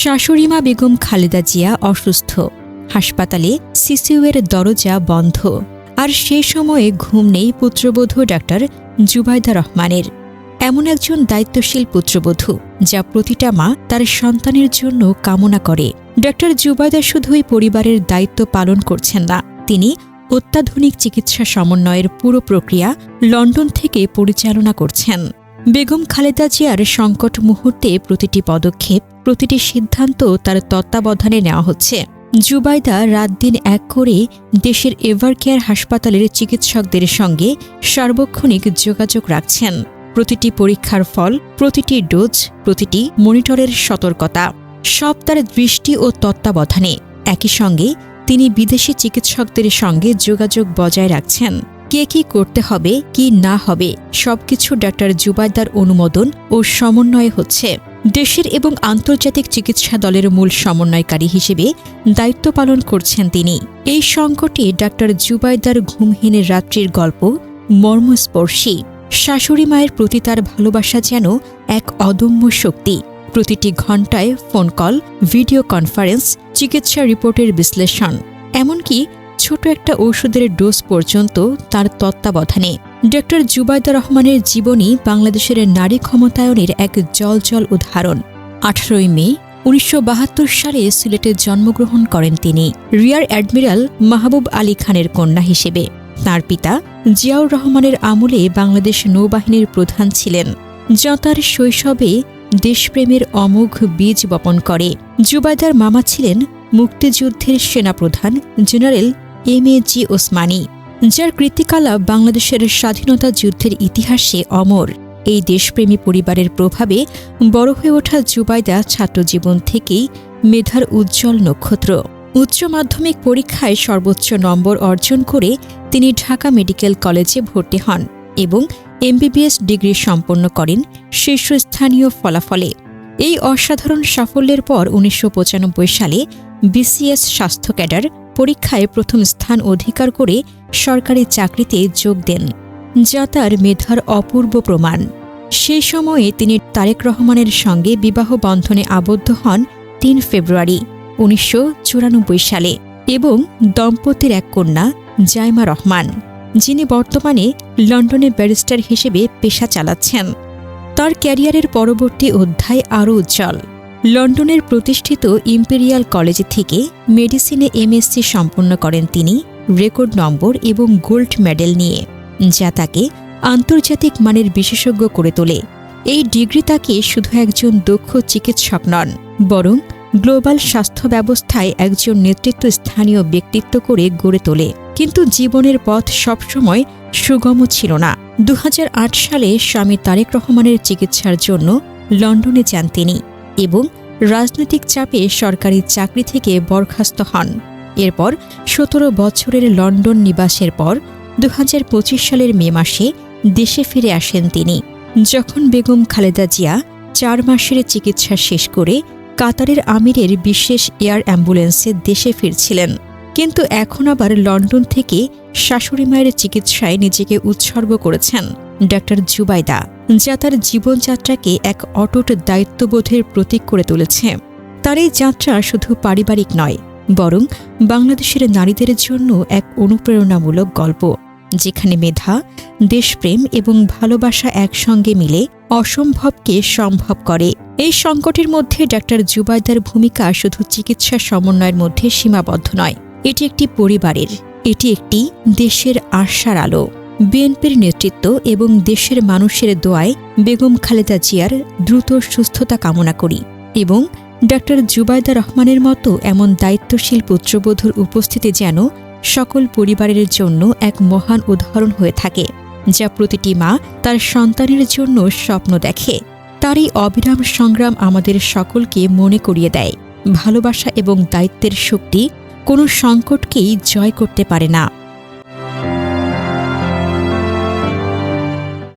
শাশুড়িমা বেগম খালেদা জিয়া অসুস্থ। হাসপাতালে সিসিউয়ের দরজা বন্ধ। আর সে সময়ে ঘুম নেই পুত্রবধূ ডাক্তার জুবাইদা রহমানের। এমন একজন দায়িত্বশীল পুত্রবধূ, যা প্রতিটা মা তার সন্তানের জন্য কামনা করে। ডাক্তার জুবাইদা শুধুই পরিবারের দায়িত্ব পালন করছেন না, তিনি অত্যাধুনিক চিকিৎসা সমন্বয়ের পুরো প্রক্রিয়া লন্ডন থেকে পরিচালনা করছেন। বেগম খালেদা জিয়ার সংকট মুহূর্তে প্রতিটি পদক্ষেপ, প্রতিটি সিদ্ধান্ত তার তত্ত্বাবধানে নেওয়া হচ্ছে। জুবাইদা রাত দিন এক করে দেশের এভারকেয়ার হাসপাতালের চিকিৎসকদের সঙ্গে সার্বক্ষণিক যোগাযোগ রাখছেন। প্রতিটি পরীক্ষার ফল, প্রতিটি ডোজ, প্রতিটি মনিটরের সতর্কতা, সব তার দৃষ্টি ও তত্ত্বাবধানে। একই সঙ্গে তিনি বিদেশি চিকিৎসকদের সঙ্গে যোগাযোগ বজায় রাখছেন। কে কি করতে হবে, কি না হবে, সবকিছু ডাক্তার জুবাইদার অনুমোদন ও সমন্বয়ে হচ্ছে। দেশের এবং আন্তর্জাতিক চিকিৎসা দলের মূল সমন্বয়কারী হিসেবে দায়িত্ব পালন করছেন তিনি। এই সংকটে ডাক্তার জুবাইদার ঘুমহীন রাত্রির গল্প, মর্মস্পর্শী। শাশুড়ি মায়ের প্রতি তার ভালোবাসা যেন এক অদম্য শক্তি। প্রতিটি ঘণ্টায় ফোন কল, ভিডিও কনফারেন্স, চিকিৎসা রিপোর্টের বিশ্লেষণ। এমনকি ছোট একটা ঔষধের ডোজ পর্যন্ত তার তত্ত্বাবধানে। ডক্টর জুবাইদা রহমানের জীবনী বাংলাদেশের নারী ক্ষমতায়নের এক জলজল উদাহরণ। আঠারোই মে, উনিশশো বাহাত্তর সালে সিলেটে জন্মগ্রহণ করেন তিনি। রিয়ার অ্যাডমিরাল মাহবুব আলী খানের কন্যা হিসেবে। তার পিতা জিয়াউর রহমানের আমলে বাংলাদেশ নৌবাহিনীর প্রধান ছিলেন। যা তার শৈশবে দেশপ্রেমের অমোঘ বীজ বপন করে। জুবাইদার মামা ছিলেন মুক্তিযুদ্ধের সেনাপ্রধান general M A G Osmani, যার কৃতিকালা বাংলাদেশের স্বাধীনতা যুদ্ধের ইতিহাসে অমর। এই দেশপ্রেমী পরিবারের প্রভাবে বড় হয়ে ওঠা জুবাইদা ছাত্রজীবন থেকেই মেধার উজ্জ্বল নক্ষত্র। উচ্চ মাধ্যমিক পরীক্ষায় সর্বোচ্চ নম্বর অর্জন করে তিনি ঢাকা মেডিকেল কলেজে ভর্তি হন এবং এমবিবিএস ডিগ্রি সম্পন্ন করেন শীর্ষস্থানীয় ফলাফলে। এই অসাধারণ সাফল্যের পর উনিশশো পঁচানব্বই সালে বিসিএস স্বাস্থ্য ক্যাডার পরীক্ষায় প্রথম স্থান অধিকার করে সরকারি চাকরিতে যোগ দেন, যা তার মেধার অপূর্ব প্রমাণ। সেই সময়ে তিনি তারেক রহমানের সঙ্গে বিবাহ বন্ধনে আবদ্ধ হন তিন ফেব্রুয়ারি, উনিশশো চুরানব্বই সালে এবং দম্পতির এক কন্যা, জাইমা রহমান, যিনি বর্তমানে লন্ডনে ব্যারিস্টার হিসেবে পেশা চালাচ্ছেন। তার ক্যারিয়ারের পরবর্তী অধ্যায় আরও উজ্জ্বল। লন্ডনের প্রতিষ্ঠিত ইম্পেরিয়াল কলেজ থেকে মেডিসিনে এমএসসি সম্পন্ন করেন তিনি, রেকর্ড নম্বর এবং গোল্ড মেডেল নিয়ে, যা তাকে আন্তর্জাতিক মানের বিশেষজ্ঞ করে তোলে। এই ডিগ্রি তাকে শুধু একজন দক্ষ চিকিৎসক নন, বরং গ্লোবাল স্বাস্থ্য ব্যবস্থায় একজন নেতৃত্ব স্থানীয় ব্যক্তিত্ব করে গড়ে তোলে। কিন্তু জীবনের পথ সবসময় সুগম ছিল না। দু হাজার আট সালে স্বামী তারেক রহমানের চিকিৎসার জন্য লন্ডনে যান তিনি। এবং রাজনৈতিক চাপে সরকারি চাকরি থেকে বরখাস্ত হন। এরপর সতেরো বছরের লন্ডন নিবাসের পর দুহাজার পঁচিশ সালের মে মাসে দেশে ফিরে আসেন তিনি, যখন বেগম খালেদা জিয়া চার মাসের চিকিৎসা শেষ করে কাতারের আমিরের বিশেষ এয়ার অ্যাম্বুলেন্সে দেশে ফিরছিলেন। কিন্তু এখন আবার লন্ডন থেকে শাশুড়ি মায়ের চিকিৎসায় নিজেকে উৎসর্গ করেছেন। ডাক্তার জুবাইদা যা তার জীবনযাত্রাকে এক অটুট দায়িত্ববোধের প্রতীক করে তুলেছে। তার এই যাত্রা শুধু পারিবারিক নয়, বরং বাংলাদেশের নারীদের জন্য এক অনুপ্রেরণামূলক গল্প, যেখানে মেধা, দেশপ্রেম এবং ভালোবাসা একসঙ্গে মিলে অসম্ভবকে সম্ভব করে। এই সংকটের মধ্যে ডাক্তার জুবাইদার ভূমিকা শুধু চিকিৎসা সমন্বয়ের মধ্যে সীমাবদ্ধ নয়, এটি একটি পরিবারের, এটি একটি দেশের আশার আলো। বিএনপির নেতৃত্ব এবং দেশের মানুষের দোয়ায় বেগম খালেদা জিয়ার দ্রুত সুস্থতা কামনা করি এবং ডাক্তার জুবায়দা রহমানের মতো এমন দায়িত্বশীল পুত্রবধূর উপস্থিতি যেন সকল পরিবারের জন্য এক মহান উদাহরণ হয়ে থাকে, যা প্রতিটি মা তার সন্তানের জন্য স্বপ্ন দেখে। তার এই অবিরাম সংগ্রাম আমাদের সকলকে মনে করিয়ে দেয়। ভালোবাসা এবং দায়িত্বের শক্তি কোনো সংকটকেই জয় করতে পারে না।